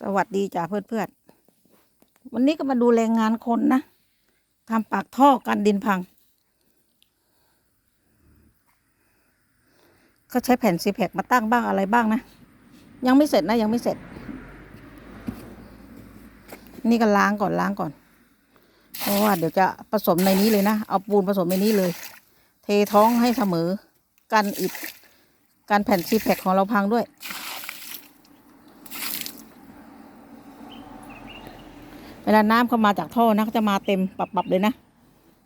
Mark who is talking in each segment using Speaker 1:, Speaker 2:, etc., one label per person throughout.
Speaker 1: สวัสดีจ้าเพื่อนๆวันนี้ก็มาดูแรงงานคนนะทำปากท่อกันดินพัง ก็ใช้แผ่นซีแพคมาตั้งบ้างอะไรบ้างนะ ยังไม่เสร็จนะ ยังไม่เสร็จ นี่ก็ล้างก่อนล้างก่อน เพราะว่าเดี๋ยวจะผสมในนี้เลยนะ เอาปูนผสมในนี้เลย เทท้องให้เสมอ กันอิด กันแผ่นซีแพคของเราพังด้วย วลาน้ำเข้ามาจากท่อนะก็จะมาเต็มปรับๆเลยนะ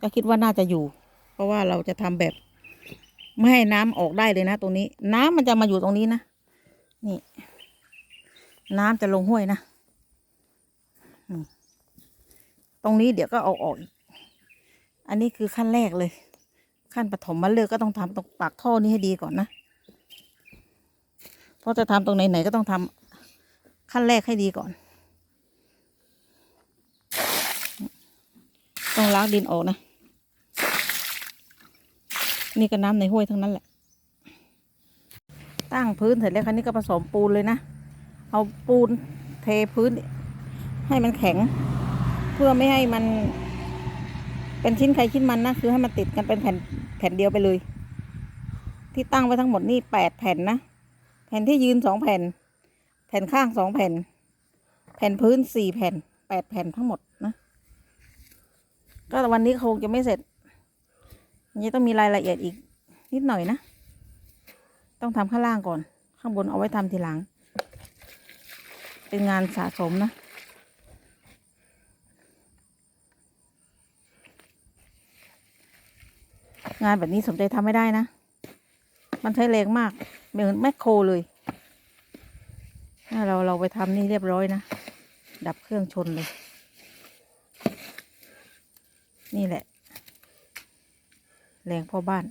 Speaker 1: ก็คิดว่าน่าจะอยู่ เพราะว่าเราจะทำแบบ ไม่ให้น้ำออกได้เลยนะ ตรงนี้ น้ำมันจะมาอยู่ตรงนี้นะ นี่ น้ำจะลงห้วยนะ ตรงนี้เดี๋ยวก็เอาออกอีกอันนี้คือขั้นแรกเลย ขั้นปฐมมาเลือกก็ต้องทำตรงปากท่อนี้ให้ดีก่อนนะ เพราะจะทำตรงไหนๆก็ต้องทำขั้นแรกให้ดีก่อน ต้องล้างดินออกนะ นี่ก็น้ำในห้วยทั้งนั้นแหละ ตั้งพื้นเสร็จแล้วคราวนี้ก็ผสมปูนเลยนะ เอาปูนเทพื้น ให้มันแข็ง เพื่อไม่ให้มันเป็นชิ้นใครชิ้นมันนะคือให้มันติดกันเป็นแผ่นแผ่นเดียวไปเลย ที่ตั้งไว้ทั้งหมดนี่แปดแผ่นนะแผ่นที่ยืนสองแผ่น แผ่นข้างสองแผ่น แผ่นพื้นสี่แผ่นแปดแผ่นทั้งหมด ก็วันนี้คงจะไม่เสร็จยังต้องมีรายละเอียดอีกนิดหน่อยนะ ต้องทำข้างล่างก่อน ข้างบนเอาไว้ทำทีหลัง เป็นงานสะสมนะงานแบบนี้สมใจทำไม่ได้นะ มันใช้แรงมาก เหมือนแมคโครเลยถ้าเราเราไปทำนี่เรียบร้อยนะ ดับเครื่องชนเลย นี่แหละ แรงพ่อบ้าน